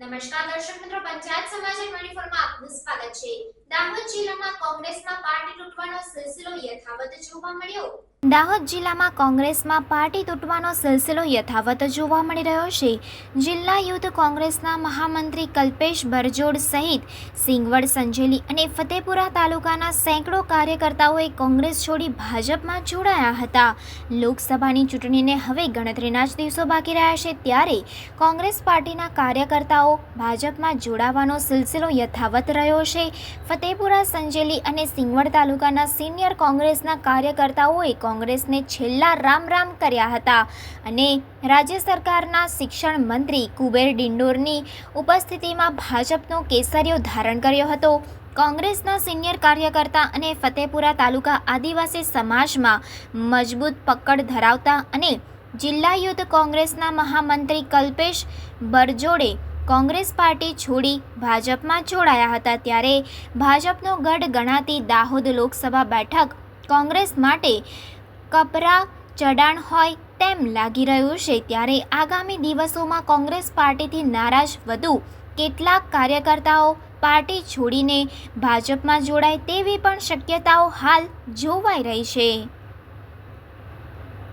નમસ્કાર દર્શક મિત્રો પંચાયત સમાચાર ટ્વેન્ટી માં આપનું સ્વાગત છે. દાહોદ જિલ્લામાં કોંગ્રેસમાં પાર્ટી દાહોદ જિલ્લામાં કોંગ્રેસમાં પાર્ટી તૂટવાનો સિલસિલો યથાવત જોવા મળી રહ્યો છે. જિલ્લા યુથ કોંગ્રેસના મહામંત્રી કલ્પેશ બરજોડ સહિત સિંગવડ, સંજેલી અને ફતેપુરા તાલુકાના સેંકડો કાર્યકર્તાઓએ કોંગ્રેસ છોડી ભાજપમાં જોડાયા હતા. લોકસભાની ચૂંટણીને હવે ગણતરીના જ દિવસો બાકી રહ્યા છે ત્યારે કોંગ્રેસ પાર્ટીના કાર્યકર્તાઓ ભાજપમાં જોડાવાનો સિલસિલો યથાવત રહ્યો છે. ફતેપુરા, સંજેલી અને સિંગવડ તાલુકાના સિનિયર કોંગ્રેસના કાર્યકર્તાઓએ કોંગ્રેસને છેલ્લા રામ રામ કર્યા હતા અને રાજ્ય સરકારના શિક્ષણ મંત્રી કુબેર ડિંડોરની ઉપસ્થિતિમાં ભાજપનો કેસરીયો ધારણ કર્યો હતો. કોંગ્રેસના સિનિયર કાર્યકર્તા અને ફતેપુરા તાલુકા આદિવાસી સમાજમાં મજબૂત પકડ ધરાવતા અને જિલ્લા યુથ કોંગ્રેસના મહામંત્રી કલ્પેશ બરજોડે કોંગ્રેસ પાર્ટી છોડી ભાજપમાં જોડાયા હતા ત્યારે ભાજપનો ગઢ ગણાતી દાહોદ લોકસભા બેઠક કોંગ્રેસ માટે કપરા ચડાણ હોય તેમ લાગી રહ્યું છે. ત્યારે આગામી દિવસોમાં કોંગ્રેસ પાર્ટીથી નારાજ વધુ કેટલાક કાર્યકર્તાઓ પાર્ટી છોડીને ભાજપમાં જોડાય તેવી પણ શક્યતાઓ હાલ જોવાઈ રહી છે.